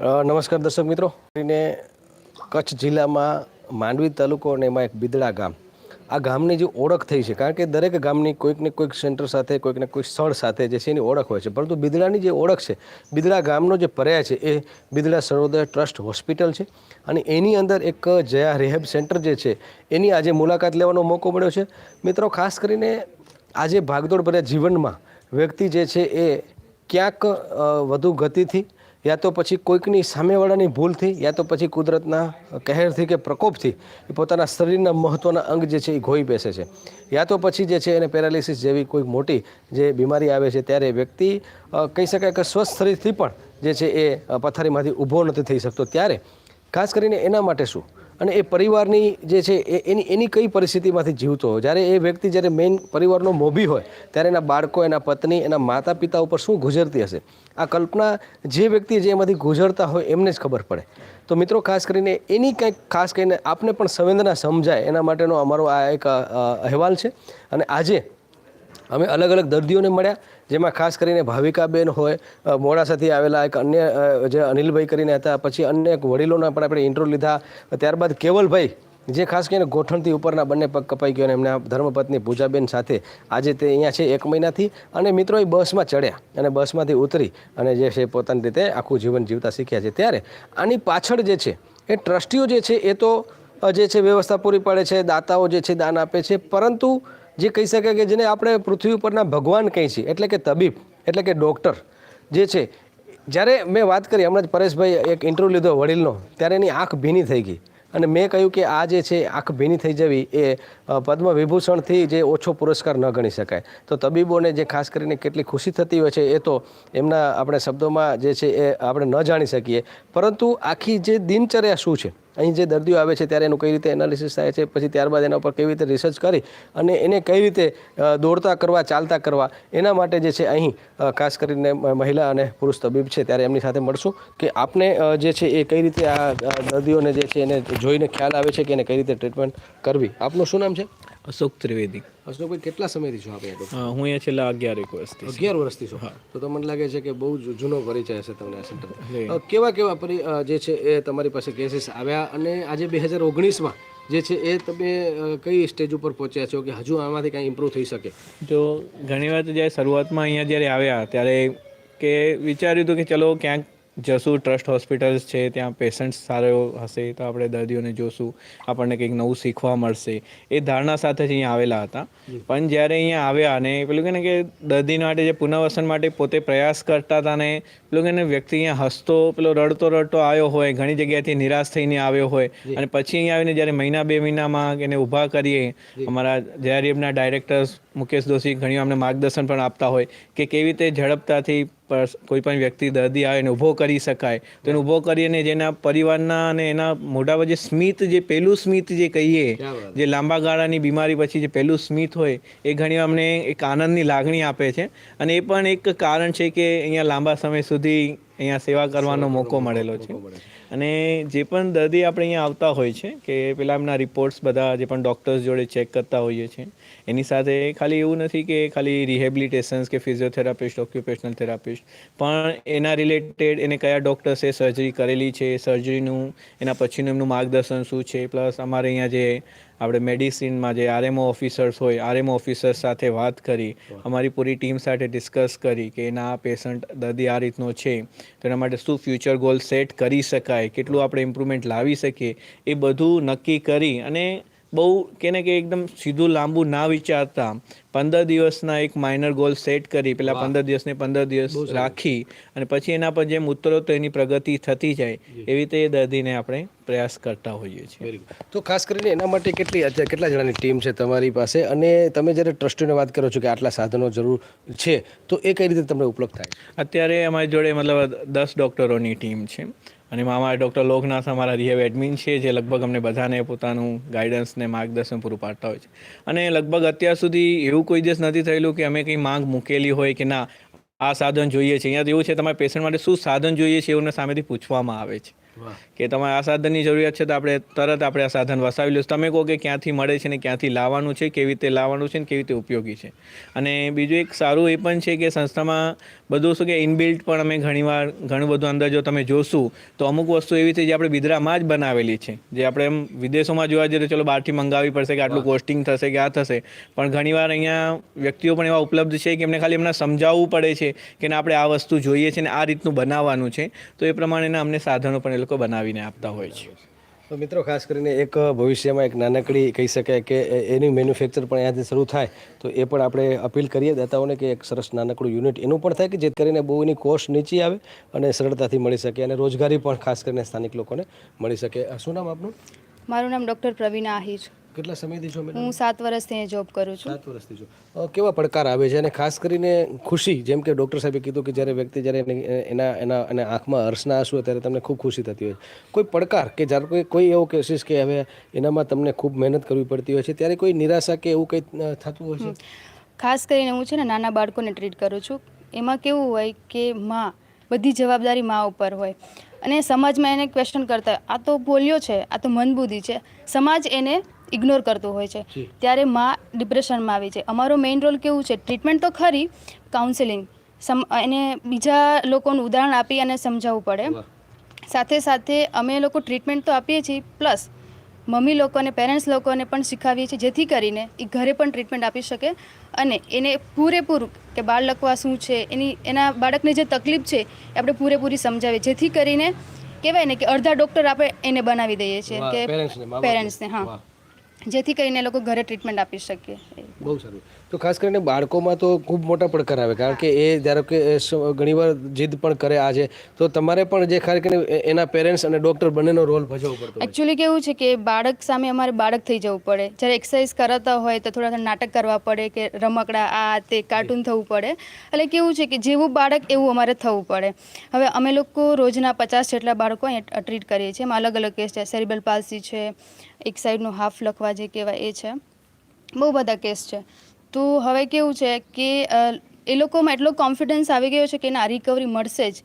નમસ્કાર દર્શક મિત્રો. કરીને કચ્છ જિલ્લામાં માંડવી તાલુકો અને એમાં એક બિદડા ગામ. આ ગામની જે ઓળખ થઈ છે, કારણ કે દરેક ગામની કોઈકને કોઈક સેન્ટર સાથે કોઈકને કોઈક સ્થળ સાથે જે છે એની ઓળખ હોય છે. પરંતુ બિદડાની જે ઓળખ છે, બિદડા ગામનો જે પર્યાય છે, એ બિદડા સર્વોદય ટ્રસ્ટ હોસ્પિટલ છે. અને એની અંદર એક જયા રિહેબ સેન્ટર જે છે, એની આજે મુલાકાત લેવાનો મોકો મળ્યો છે. મિત્રો, ખાસ કરીને આજે ભાગદોડ ભર્યા જીવનમાં વ્યક્તિ જે છે, એ ક્યાંક વધુ ગતિથી યા તો પછી કોઈકની સામેવાળાની ભૂલથી યા તો પછી કુદરતના કહેરથી કે પ્રકોપથી એ પોતાના શરીરના મહત્ત્વના અંગ જે છે એ ઘોઈ બેસે છે. યા તો પછી જે છે એને પેરાલિસિસ જેવી કોઈ મોટી જે બીમારી આવે છે, ત્યારે વ્યક્તિ કહી શકાય કે સ્વસ્થ શરીરથી પણ જે છે એ પથારીમાંથી ઊભો નથી થઈ શકતો. ત્યારે ખાસ કરીને એના માટે શું? અને એ પરિવારની જે છે, એ એની એની કઈ પરિસ્થિતિમાંથી જીવતો હોય? જ્યારે એ વ્યક્તિ જ્યારે મેઇન પરિવારનો મોભી હોય, ત્યારે એના બાળકો, એના પત્ની, એના માતા પિતા ઉપર શું ગુજરતી હશે? આ કલ્પના જે વ્યક્તિ જે એમાંથી ગુજરતા હોય, એમને જ ખબર પડે. તો મિત્રો, ખાસ કરીને એની કંઈક, ખાસ કરીને આપને પણ સંવેદના સમજાય, એના માટેનો અમારો આ એક અહેવાલ છે. અને આજે અમે અલગ અલગ દર્દીઓને મળ્યા. જેમાં ખાસ કરીને ભાવિકાબેન હોય મોડાસાથી આવેલા એક અન્ય જે અનિલભાઈ કરીને હતા, પછી અન્ય એક વડીલોના પણ આપણે ઇન્ટરવ્યુ લીધા. ત્યારબાદ કેવલભાઈ, જે ખાસ કરીને ગોઠણથી ઉપરના બંને પગ કપાઈ ગયો અને એમના ધર્મપત્ની પૂજાબેન સાથે આજે તે અહીંયા છે એક મહિનાથી. અને મિત્રો એ બસમાં ચડ્યા અને બસમાંથી ઉતરી અને જે છે પોતાની રીતે આખું જીવન જીવતા શીખ્યા છે. ત્યારે આની પાછળ જે છે, એ ટ્રસ્ટીઓ જે છે એ તો જે છે વ્યવસ્થા પૂરી પાડે છે, દાતાઓ જે છે દાન આપે છે, પરંતુ જે કહી શકાય કે જેને આપણે પૃથ્વી ઉપરના ભગવાન કહીએ છીએ, એટલે કે તબીબ, એટલે કે ડૉક્ટર, જે છે. જ્યારે મેં વાત કરી, હમણાં જ પરેશભાઈ એક ઇન્ટરવ્યૂ લીધો વડીલનો, ત્યારે એની આંખ ભીની થઈ ગઈ. અને મેં કહ્યું કે આ જે છે, આંખ ભીની થઈ જવી, એ પદ્મ વિભૂષણથી જે ઓછો પુરસ્કાર ન ગણી શકાય. તો તબીબોને જે ખાસ કરીને કેટલી ખુશી થતી હોય છે, એ તો એમના આપણે શબ્દોમાં જે છે, એ આપણે ન જાણી શકીએ. પરંતુ આખી જે દિનચર્યા શું છે? અહીં જે દર્દીઓ આવે છે ત્યારે એનું કઈ રીતે એનાલિસિસ થાય છે, પછી ત્યારબાદ એના ઉપર કેવી રીતે રિસર્ચ કરી અને એને કઈ રીતે દોડતા કરવા, ચાલતા કરવા, એના માટે જે છે અહીં ખાસ કરીને મહિલા અને પુરુષ તબીબ છે ત્યારે એમની સાથે મળશું કે આપને જે છે એ કઈ રીતે આ દર્દીઓને જે છે એને જોઈને ખ્યાલ આવે છે કે એને કઈ રીતે ટ્રીટમેન્ટ કરવી. આપનું શું નામ છે? અશોક ત્રિવેદી. અશોકભાઈ કેટલા સમયથી છો આપણે હું અહીંયા છેલ્લા અગિયાર એક વર્ષથી અગિયાર વર્ષથી છો? તો તો મને લાગે છે કે બહુ જૂનો પરિચય હશે તમને આ સેન્ટર કેવા કેવા જે છે એ તમારી પાસે કેસીસ આવ્યા અને આજે બે હજાર ઓગણીસમાં જે છે એ તમે કઈ સ્ટેજ ઉપર પહોંચ્યા છો કે હજુ આમાંથી કાંઈ ઇમ્પ્રૂવ થઈ શકે? જો ઘણી વાર તો જ્યારે શરૂઆતમાં અહીંયા જ્યારે આવ્યા ત્યારે કે વિચાર્યું હતું કે ચલો ક્યાંક જશું ટ્રસ્ટ હોસ્પિટલ્સ છે ત્યાં પેશન્ટ સારો હશે તો આપણે દર્દીઓને જોશું આપણને કંઈક નવું શીખવા મળશે. એ ધારણા સાથે જ અહીંયા આવેલા હતા. પણ જ્યારે અહીંયા આવ્યા અને પેલું કે ને કે દર્દી માટે જે પુનર્વસન માટે પોતે પ્રયાસ કરતા હતા ને પેલું કે ને વ્યક્તિ અહીંયા હસતો પેલો રડતો રડતો આવ્યો હોય ઘણી જગ્યાએથી નિરાશ થઈને આવ્યો હોય અને પછી અહીંયા આવીને જ્યારે મહિના બે મહિનામાં એને ઊભા કરીએ અમારા જેઆરએફના ડાયરેક્ટર્સ મુકેશ દોશી ઘણી અમને માર્ગદર્શન પણ આપતા હોય કે કેવી રીતે ઝડપતાથી કોઈ પણ વ્યક્તિ દર્દી આવે એને ઊભો કરી શકાય. તો એને ઊભો કરીને જેના પરિવારના અને એના મોઢા પર જે સ્મિત જે પહેલું સ્મિત જે કહીએ જે લાંબા ગાળાની બીમારી પછી જે પહેલું સ્મિત હોય એ ઘણી અમને એક આનંદની લાગણી આપે છે. અને એ પણ એક કારણ છે કે અહીંયા લાંબા સમય સુધી અહીંયા સેવા કરવાનો મોકો મળેલો છે. અને જે પણ દર્દી આપણે અહીંયા આવતા હોય છે કે પેલા એમના રિપોર્ટ્સ બધા જે પણ ડૉક્ટર્સ જોડે ચેક કરતા હોઈએ છીએ એની સાથે ખાલી એવું નથી કે ખાલી રિહેબિલિટેશન્સ કે ફિઝિયોથેરાપિસ્ટ ઓક્યુપેશનલ થેરાપિસ્ટ પણ એના રિલેટેડ એને કયા ડૉક્ટર્સે સર્જરી કરેલી છે સર્જરીનું એના પછીનું એમનું માર્ગદર્શન શું છે પ્લસ અમારે અહીંયા જે આપણે મેડિસિનમાં જે આરએમઓ ઓફિસર્સ હોય આરએમઓ ઓફિસર્સ સાથે વાત કરી, અમારી પૂરી ટીમ સાથે ડિસ્કસ કરી કે એના પેશન્ટ દર્દી આ રીતનો છે તો એના માટે શું ફ્યુચર ગોલ સેટ કરી શકાય, કેટલું આપણે ઇમ્પ્રુવમેન્ટ લાવી શકીએ, એ બધું નક્કી કરી અને બહુ કે ને કે એકદમ સીધું લાંબુ ના વિચારતા. પંદર દિવસના એક માઇનર ગોલ સેટ કરી પેલા પંદર દિવસને પંદર દિવસ રાખી અને પછી એના પર જેમ ઉતરો તો એની પ્રગતિ થતી જાય એવી રીતે એ દર્દીને આપણે પ્રયાસ કરતા હોઈએ છીએ. તો ખાસ કરીને એના માટે કેટલી કેટલા જણાની ટીમ છે તમારી પાસે? અને તમે જ્યારે ટ્રસ્ટીને વાત કરો છો કે આટલા સાધનો જરૂર છે તો એ કઈ રીતે તમને ઉપલબ્ધ થાય અત્યારે અમારી જોડે મતલબ દસ ડૉક્ટરોની ટીમ છે. અને મામા ડૉક્ટર લોકનાથ અમારા રિહેબ એડમિન છે જે લગભગ અમને બધાને પોતાનું ગાઈડન્સ ને માર્ગદર્શન પૂરું પાડતા હોય છે. અને લગભગ અત્યાર સુધી એવું કોઈ દિવસ નથી થયેલું કે અમે કંઈ માંગ મૂકેલી હોય કે ના આ સાધન જોઈએ છે. અહીંયા એવું છે તમારે પેશન્ટ માટે શું સાધન જોઈએ છે એવું સામેથી પૂછવામાં આવે છે. કે તમારે આ સાધનની જરૂરિયાત છે તો આપણે તરત આપણે આ સાધન વસાવી લઈશું. તમે કહો કે ક્યાંથી મળે છે ને ક્યાંથી લાવવાનું છે કેવી રીતે લાવવાનું છે ને કેવી રીતે ઉપયોગી છે. અને બીજું એક સારું એ પણ છે કે સંસ્થામાં બધું શું કે ઇનબિલ્ટ પણ અમે ઘણીવાર ઘણું બધું અંદર જો તમે જોશું તો અમુક વસ્તુ એવી છે જે આપણે બિદરામાં જ બનાવેલી છે. જે આપણે એમ વિદેશોમાં જોવા જઈએ તો ચલો બહારથી મંગાવવી પડશે કે આટલું કોસ્ટિંગ થશે કે આ થશે. પણ ઘણીવાર અહીંયા વ્યક્તિઓ પણ એવા ઉપલબ્ધ છે કે એમને ખાલી એમને સમજાવવું પડે છે કે ના આપણે આ વસ્તુ જોઈએ છે ને આ રીતનું બનાવવાનું છે. તો એ પ્રમાણેના અમને સાધનો પણ એ લોકો બનાવીને આપતા હોય છે. તો મિત્રો, ખાસ કરીને એક ભવિષ્યમાં એક નાનકડી કહી શકાય કે એની મેન્યુફેક્ચર પણ અહીંયાથી શરૂ થાય, તો એ પણ આપણે અપીલ કરીએ દાતાઓને કે એક સરસ નાનકડું યુનિટ એનું પણ થાય કે જે કરીને બહુ એની કોસ્ટ નીચી આવે અને સરળતાથી મળી શકે અને રોજગારી પણ ખાસ કરીને સ્થાનિક લોકોને મળી શકે. શું નામ આપનું? મારું નામ ડૉક્ટર પ્રવીણા આહિર. કેટલા સમયથી છો મેડમ હું સાત વર્ષથી અહીં જોબ કરું છું. સાત વર્ષથી છો કેવા પડકાર આવે છે? અને ખાસ કરીને ખુશી જેમ કે ડૉક્ટર સાહેબે કીધું કે જ્યારે વ્યક્તિ જ્યારે એના એના એના આંખમાં હર્ષના આંસુ હોય ત્યારે તમને ખૂબ ખુશી થતી હોય કોઈ પડકાર કે જ્યારે કોઈ કોઈ એવો કેસીસ કે હવે એનામાં તમને ખૂબ મહેનત કરવી પડતી હોય છે ત્યારે કોઈ નિરાશા કે એવું કંઈ થતું હોય છે? ખાસ કરીને હું છે ને નાના બાળકોને ટ્રીટ કરું છું. એમાં કેવું હોય કે માં બધી જવાબદારી માં ઉપર હોય. અને સમાજમાં એને ક્વેશ્ચન કરતા આ તો બોલ્યો છે આ તો મનબુદ્ધિ છે. સમાજ એને ઇગ્નોર કરતો હોય છે. ત્યારે માં ડિપ્રેશનમાં આવી છે. અમારો મેઇન રોલ કેવું છે? ટ્રીટમેન્ટ તો ખરી કાઉન્સેલિંગ સમ એને બીજા લોકોનું ઉદાહરણ આપી અને સમજાવવું પડે. સાથે સાથે અમે લોકો ટ્રીટમેન્ટ તો આપીએ છીએ પ્લસ મમ્મી લોકોને પેરેન્ટ્સ લોકોને પણ શીખવીએ છીએ જેથી કરીને એ ઘરે પણ ટ્રીટમેન્ટ આપી શકે અને એને પૂરેપૂરું કે બાળ લખવા શું છે એની એના બાળકને જે તકલીફ છે એ આપણે પૂરેપૂરી સમજાવીએ. જેથી કરીને કહેવાય ને કે અડધા ડૉક્ટર આપણે એને બનાવી દઈએ છીએ કે પેરેન્ટ્સને, હા. જેથી કરીને લોકો ઘરે ટ્રીટમેન્ટ આપી શકીએ. બહુ સારું. તો ખાસ કરીને બાળકોમાં તો ખૂબ મોટા પડકાર આવે કારણ કે એ ધારો કે ઘણીવાર જીદ પણ કરે આજે. તો તમારે પણ જે ખાસ કરીને એના પેરેન્ટ્સ અને ડૉક્ટર બંનેનો રોલ ભજવવો પડતો એકચ્યુઅલી કેવું છે કે બાળક સામે અમારે બાળક થઈ જવું પડે. જ્યારે એક્સરસાઇઝ કરાતા હોય તો થોડા નાટક કરવા પડે કે રમકડા આ તે કાર્ટૂન થવું પડે. એટલે કેવું છે કે જેવું બાળક એવું અમારે થવું પડે. હવે અમે લોકો રોજના પચાસ જેટલા બાળકો ટ્રીટ કરીએ છીએ. એમાં અલગ અલગ કેસ છે. સેરિબલ પાલસી છે. એક સાઈડનું હાફ લખવા જે કહેવાય એ છે. બહુ બધા કેસ છે. તો હવે કેવું છે કે એ લોકોમાં એટલો કોન્ફિડન્સ આવી ગયો છે કે ના રિકવરી મળશે જ.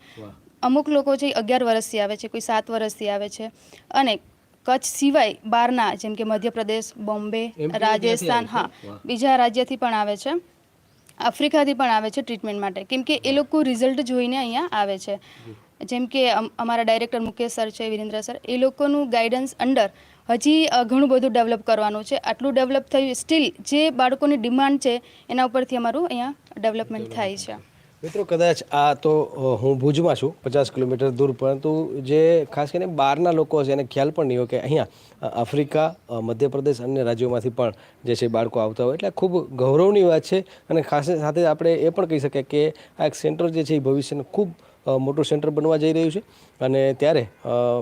અમુક લોકો છે અગિયાર વર્ષથી આવે છે કોઈ સાત વર્ષથી આવે છે. અને કચ્છ સિવાય બહારના જેમ કે મધ્યપ્રદેશ બોમ્બે રાજસ્થાન હા. બીજા રાજ્યથી પણ આવે છે. આફ્રિકાથી પણ આવે છે ટ્રીટમેન્ટ માટે. કેમ કે એ લોકો રિઝલ્ટ જોઈને અહીંયા આવે છે. જેમ કે અમારા ડાયરેક્ટર મુકેશ સર છે વિરેન્દ્ર સર એ લોકોનું ગાઈડન્સ અંડર હજી ઘણું બધું ડેવલપ કરવાનું છે. આટલું ડેવલપ થયું સ્ટીલ જે બાળકોની ડિમાન્ડ છે એના ઉપરથી અમારું અહીંયા ડેવલપમેન્ટ થાય છે. મિત્રો કદાચ આ તો હું ભુજમાં છું પચાસ કિલોમીટર દૂર પરંતુ જે ખાસ કરીને બહારના લોકો છે એને ખ્યાલ પણ નહીં હોય કે અહીંયા આફ્રિકા મધ્યપ્રદેશ અન્ય રાજ્યોમાંથી પણ જે છે બાળકો આવતા હોય. એટલે ખૂબ ગૌરવની વાત છે અને ખાસ સાથે આપણે એ પણ કહી શકીએ કે આ એક સેન્ટર જે છે એ ભવિષ્યનું ખૂબ મોટું સેન્ટર બનવા જઈ રહ્યું છે. અને ત્યારે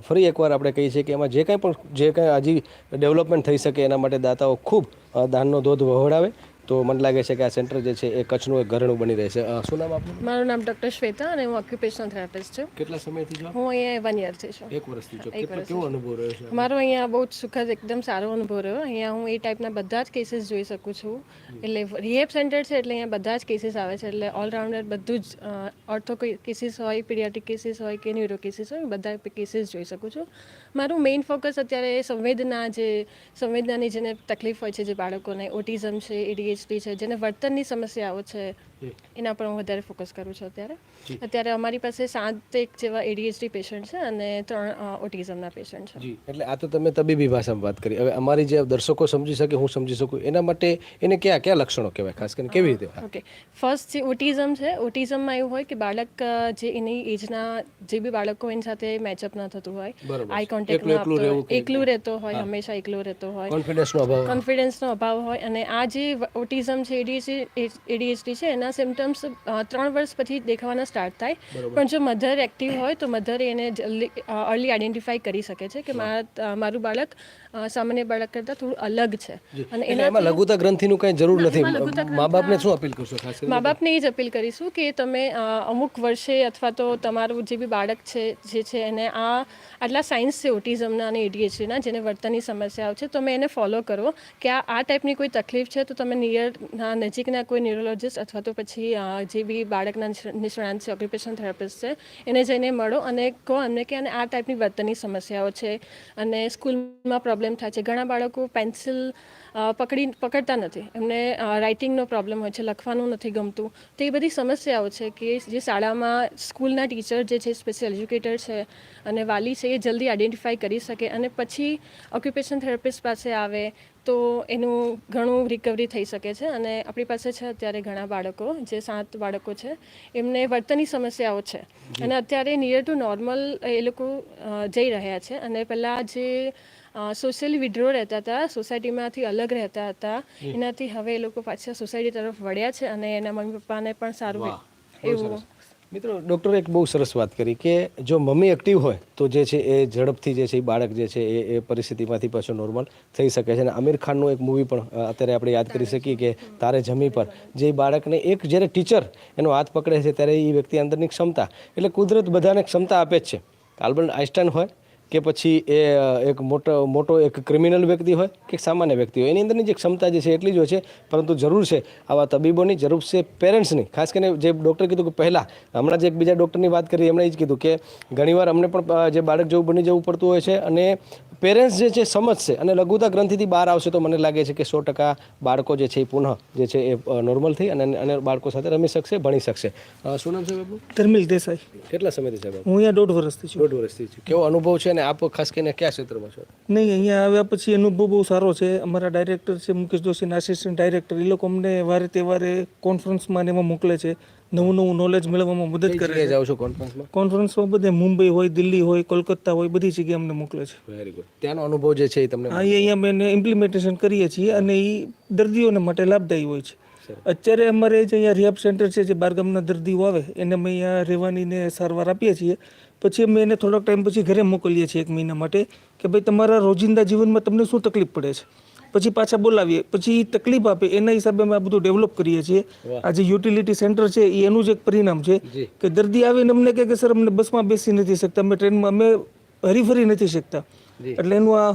ફરી એકવાર આપણે કહીએ છીએ કે એમાં જે કાંઈ પણ, જે કાંઈ હજી ડેવલપમેન્ટ થઈ શકે એના માટે દાતાઓ ખૂબ દાનનો ધોધ વહોડાવે તો મને લાગે છે કે આ સેન્ટર જે છે એ કચ્છનું એક ઘરણું બની રહેશે. શું નામ આપનું? મારું નામ ડૉક્ટર શ્વેતા અને હું ઓક્યુપેશનલ થેરાપિસ્ટ છું. કેટલા સમયથી છો? હું અહીંયા વન યરથી છું. એક વર્ષથી છો. કેટલો કેવો અનુભવ રહ્યો છે? મારો અહીંયા બહુ જ સુખદ એકદમ સારો અનુભવ રહ્યો. અહીંયા હું એ ટાઈપના બધા જ કેસીસ જોઈ શકું છું. એટલે રિહેબ સેન્ટર છે એટલે અહીંયા બધા જ કેસીસ આવે છે. એટલે ઓલરાઉન્ડર બધું જ ઓર્થો કેસીસ હોય પીડિયાટિક કેસીસ હોય કે ન્યુરો કેસીસ હોય બધા કેસીસ જોઈ શકું છું. મારું મેઇન ફોકસ અત્યારે સંવેદના જે, સંવેદનાની જેને તકલીફ હોય છે જે બાળકોને ઓટિઝમ છે એડીએચડી છે, જેને વર્તનની સમસ્યાઓ છે એના પર હું વધારે ફોકસ કરું છું અત્યારે. અત્યારે અમારી પાસે સાત એક જેવા એડીએચડી પેશન્ટ છે અને ત્રણ ઓટિઝમના પેશન્ટ છે. એટલે આ તો તમે તબીબી ભાષામાં વાત કરી. હવે અમારી જે દર્શકો સમજી શકે હું સમજી શકું એના માટે એને કયા કયા લક્ષણો કહેવાય? ખાસ કરીને કેવી રીતે? ઓકે ફર્સ્ટ જે ઓટિઝમ છે ઓટિઝમમાં એવું હોય કે બાળક જે એની એજના જે બી બાળકો એની સાથે મેચઅપ ના થતું હોય આઈ કોન્ટેક્ટ એકલું રહેતો હોય હંમેશા એકલું રહેતો હોય. કોન્ફિડન્સનો અભાવ. કોન્ફિડન્સનો અભાવ હોય. અને આ જે ઓટિઝમ છે એડીએચડી છે એના સિમ્ટમ્સ ત્રણ વર્ષ પછી દેખાવાના સ્ટાર્ટ થાય. પણ જો મધર એક્ટિવ હોય તો મધર એને જલ્દી અર્લી આઈડેન્ટિફાઈ કરી શકે છે કે મારા મારું બાળક સામાન્ય બાળક કરતાં થોડું અલગ છે. અને એટલે લઘુતા ગ્રંથિનું કંઈ જરૂર નથી. મા બાપને શું અપીલ કરશો ખાસ મા બાપને એ જ અપીલ કરીશું કે તમે અમુક વર્ષે અથવા તો તમારું જે બી બાળક છે જે છે એને આ આટલા સાયન્સ છે ઓટિઝમના અને એડીએચડીના જેને વર્તનની સમસ્યાઓ છે તમે એને ફોલો કરો. કે આ આ ટાઈપની કોઈ તકલીફ છે તો તમે નિયર નજીકના કોઈ ન્યુરોલોજિસ્ટ અથવા તો પછી જે બી બાળકના નિષ્ણ- નિષ્ણાંત છે ઓક્યુપેશન થેરાપિસ્ટ છે, એને જઈને મળો અને કહો એમને કે અને આ ટાઈપની વર્તનની સમસ્યાઓ છે અને સ્કૂલમાં પ્રોબ્લેમ થાય છે. ઘણા બાળકો પેન્સિલ પકડી, પકડતા નથી. એમને રાઇટિંગનો પ્રોબ્લેમ હોય છે, લખવાનું નથી ગમતું. તો બધી સમસ્યાઓ છે કે જે શાળામાં સ્કૂલના ટીચર જે છે, સ્પેશિયલ એજ્યુકેટર છે અને વાલી છે, એ જલ્દી આઈડેન્ટિફાઈ કરી શકે અને પછી ઓક્યુપેશન થેરાપિસ્ટ પાસે આવે તો એનું ઘણું રિકવરી થઈ શકે છે અને આપણી પાસે છે અત્યારે ઘણા બાળકો જે સાત બાળકો છે એમને વર્તનની સમસ્યાઓ છે. અને અત્યારે નિયર ટુ નોર્મલ એ લોકો જઈ રહ્યા છે અને પહેલાં જે સોશિયલી વિડ્રો રહેતા હતા સોસાયટીમાંથી અલગ રહેતા હતા એનાથી હવે એ લોકો પાછા સોસાયટી તરફ વળ્યા છે અને એના મમ્મી પપ્પાને પણ સારું એવું મિત્રો, ડૉક્ટરે એક બહુ સરસ વાત કરી કે જો મમ્મી એક્ટિવ હોય, તો જે છે એ ઝડપથી જે છે એ બાળક જે છે એ એ પરિસ્થિતિમાંથી પાછો નોર્મલ થઈ શકે છે. અને આમિર ખાનનું એક મૂવી પણ અત્યારે આપણે યાદ કરી શકીએ કે તારે જમી પર, જે બાળકને એક જ્યારે ટીચર એનો હાથ પકડે છે, ત્યારે એ વ્યક્તિ અંદરની ક્ષમતા, એટલે કુદરત બધાને ક્ષમતા આપે જ છે. આલ્બર્ટ આઇન્સ્ટાઈન હોય કે પછી એ એક મોટો મોટો એક ક્રિમિનલ વ્યક્તિ હોય કે સામાન્ય વ્યક્તિ હોય. એની અંદરની જે ક્ષમતા જે છે એટલી જ હોય છે, પરંતુ જરૂર છે આવા તબીબોની, જરૂર છે પેરેન્ટ્સની. ખાસ કરીને જે ડૉક્ટર કીધું કે પહેલાં, હમણાં જે એક બીજા ડૉક્ટરની વાત કરી, એમણે એ જ કીધું કે ઘણીવાર અમને પણ જે બાળક જેવું બની જવું પડતું હોય છે અને પેરેન્ટ્સ જે છે સમજશે અને લઘુતા ગ્રંથિથી બહાર આવશે તો મને લાગે છે કે સો ટકા બાળકો જે છે એ પુનઃ જે છે એ નોર્મલ થઈ અને અને બાળકો સાથે રમી શકશે ભણી શકશે. શું નામ છે બાબુ ધર્મિલ દેસાઈ. કેટલા સમયથી સાહેબ હું અહીંયા દોઢ વર્ષથી છું. દોઢ વર્ષથી છે. કેવો અનુભવ છે અને આપ ખાસ કરીને કયા ક્ષેત્રમાં છો? નહીં અહીંયા આવ્યા પછી અનુભવ બહુ સારો છે. અમારા ડાયરેક્ટર છે મુકેશ જોશીના આસિસ્ટન્ટ ડાયરેક્ટર એ લોકો અમને વારે તહેવારે કોન્ફરન્સમાં ને એમાં મોકલે છે. નવું નવું નોલેજ મેળવવામાં મદદ કરે જગ્યાએ જાઓ છો કોન્ફરન્સમાં કોન્ફરન્સમાં બધે મુંબઈ હોય દિલ્હી હોય કોલકાતા હોય બધી જગ્યાએ અમને મોકલે છે. વેરી ગુડ ત્યાંનો અનુભવ જે છે એ તમને હા અહીંયા અમે ઇમ્પ્લિમેન્ટેશન કરીએ છીએ અને એ દર્દીઓને માટે લાભદાયી હોય છે. અત્યારે અમારે જે અહીંયા રિહાબ સેન્ટર છે જે બારગામના દર્દીઓ આવે એને અમે અહીંયા રહેવાની ને સારવાર આપીએ છીએ. પછી અમે એને થોડોક ટાઈમ પછી ઘરે મોકલીએ છીએ એક મહિના માટે કે ભાઈ તમારા રોજિંદા જીવનમાં તમને શું તકલીફ પડે છે? પછી પાછા બોલાવીએ. પછી તકલીફ આપે. એના હિસાબે અમે આ બધું ડેવલપ કરીએ છીએ. આ જે યુટિલિટી સેન્ટર છે એ એનું જ એક પરિણામ છે કે દર્દી આવીને અમને કહે કે સર અમને બસમાં બેસી નથી શકતા. અમે ટ્રેનમાં અમે હરીફરી નથી શકતા. એટલે એનું આ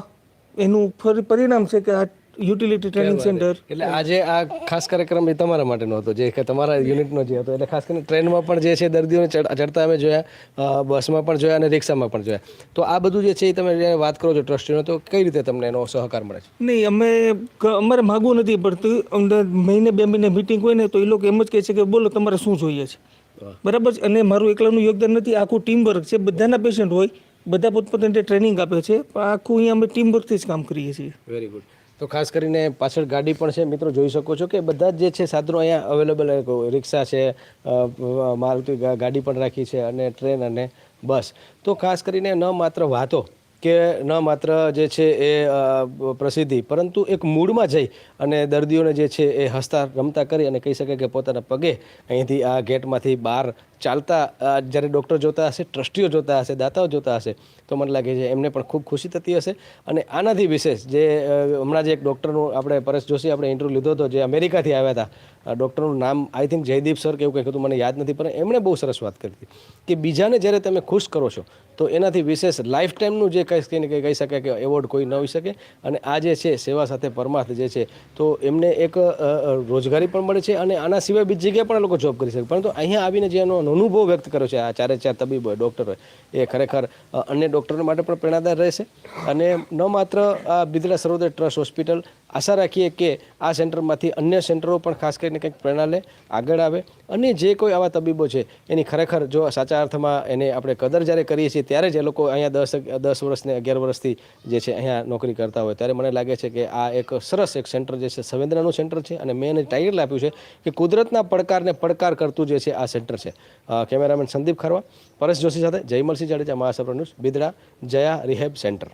એનું ફરી પરિણામ છે કે આ યુટિલિટી ટ્રેનિંગ સેન્ટર. એટલે આજે આ ખાસ કાર્યક્રમ એ તમારા માટેનો હતો જે કે તમારા યુનિટનો જે હતો. એટલે ખાસ કરીને ટ્રેનમાં પણ જે છે દર્દીઓને ચડતા અમે જોયા બસમાં પણ જોયા અને રિક્ષામાં પણ જોયા. તો આ બધું જે છે એ તમે વાત કરો છો ટ્રસ્ટીનો તો કઈ રીતે તમને એનો સહકાર મળે છે? નહીં અમે અમારે માગવું નથી પડતું. અમને મહિને બે મહિને મિટિંગ હોય ને તો એ લોકો એમ જ કહે છે કે બોલો તમારે શું જોઈએ છે? બરાબર છે? અને મારું એકલાનું યોગદાન નથી. આખું ટીમ વર્ક છે. બધાના પેશન્ટ હોય બધા પોતપોતાની ટ્રેનિંગ આપે છે. આખું અહીંયા અમે ટીમ વર્કથી જ કામ કરીએ છીએ. વેરી ગુડ તો ખાસ કરીને પાછળ ગાડી પણ છે. મિત્રો, જોઈ શકો છો કે બધા જ છે સાધનો અહીંયા અવેલેબલ રિક્ષા છે મારુતિ ગાડી પણ રાખી છે અને ટ્રેન અને બસ. તો ખાસ કરીને ન માત્ર વાતો કે ન માત્ર જે છે એ પ્રસિદ્ધિ, પરંતુ એક મૂડમાં જઈ અને દર્દીઓને જે છે એ હસતા રમતા કરી અને કહી શકે કે પોતાના પગે અહીંથી આ ગેટમાંથી બહાર ચાલતા જ્યારે ડૉક્ટર જોતા હશે, ટ્રસ્ટીઓ જોતા હશે, દાતાઓ જોતા હશે, તો મને લાગે છે એમને પણ ખૂબ ખુશી થતી હશે. અને આનાથી વિશેષ જે હમણાં જે એક ડૉક્ટરનું આપણે પરેશ જોશી આપણે ઇન્ટરવ્યૂ લીધો હતો, જે અમેરિકાથી આવ્યા હતા ડૉક્ટરનું નામ આઈ થિંક જયદીપ સર કે એવું કંઈક હતું, મને યાદ નથી, પણ એમણે બહુ સરસ વાત કરી હતી કે બીજાને જ્યારે તમે ખુશ કરો છો, તો એનાથી વિશેષ લાઈફ ટાઈમનું જે કહી કે કહી શકે કે એવોર્ડ કોઈ ન હોઈ શકે. અને આ જે છે, સેવા સાથે પરમાર્થ જે છે, તો એમને એક રોજગારી પણ મળે છે અને આના સિવાય બીજી જગ્યાએ પણ લોકો જોબ કરી શકે. પરંતુ અહીંયા આવીને જે એનો અનુભવ વ્યક્ત કર્યો છે. આ ચારે ચાર તબીબ હોય ડૉક્ટર હોય, એ ખરેખર અન્ય ડૉક્ટરો માટે પણ પ્રેરણાદાર રહેશે. અને ન માત્ર આ બિદડા સર્વોદય ટ્રસ્ટ હોસ્પિટલ આશા રાખીએ કે આ સેન્ટરમાંથી અન્ય સેન્ટરો પણ ખાસ કરીને કંઈક પ્રેરણા લે, આગળ આવે. અને જે કોઈ આવા તબીબો છે, એની ખરેખર જો સાચા અર્થમાં એને આપણે કદર જ્યારે કરીએ છીએ, ત્યારે જ એ લોકો અહીંયા દસ દસ વર્ષને અગિયાર વર્ષથી જે છે અહીંયા નોકરી કરતા હોય. ત્યારે મને લાગે છે કે આ એક સરસ એક સેન્ટર જે છે, સંવેદનાનું સેન્ટર છે અને મેં એને ટાઇટલ આપ્યું છે કે કુદરતના પડકારને પડકાર કરતું જે છે આ સેન્ટર છે. કેમેરામેન સંદીપ ખરવા, પરેશ જોશી સાથે Jaymalsinh Jadeja, મહાસભ્ર news, Bidada, Jaya rehab centre.